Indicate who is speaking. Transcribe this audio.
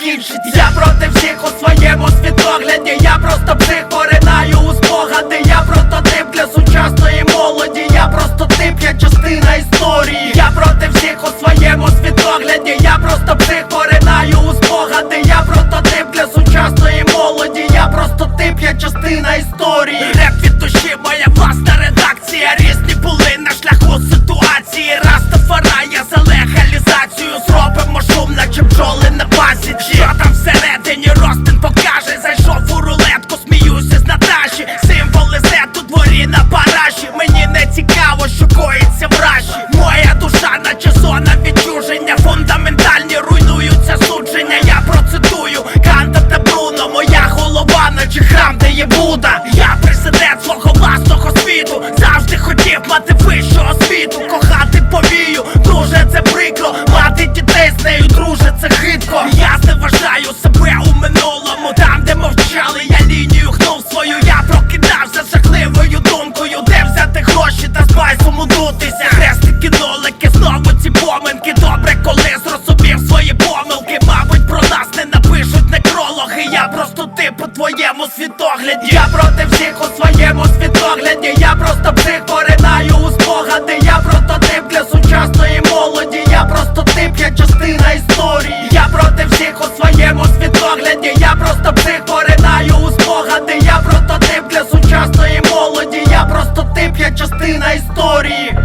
Speaker 1: закінчиться. Я проти всіх у своєму світогляді, я просто псих поринаю у спогади, я прототип для сучасної молоді, я просто тип, я частина історії, я проти всіх у своєму світогляді, я просто псих поринаю у спогади, я прототип для сучасної молоді, я просто тип, я частина історії, Реп від душі, моя власна редакція, різні освіту. Кохати повію, друже, це прикро. Мати дітей з нею, друже, це хитко. Я зневажаю себе у минулому. Там, де мовчали, я лінію гнув свою. Я прокидався з жахливою думкою. Де взяти гроші та з байсом удутися. Хрестики, нолики, знову ці поминки. Добре, коли Я просто тип, я частина історії. Я проти всіх у своєму світогляді. Я просто псих поринаю у спогади. Я прототип для сучасної молоді. Я просто тип, я частина історії.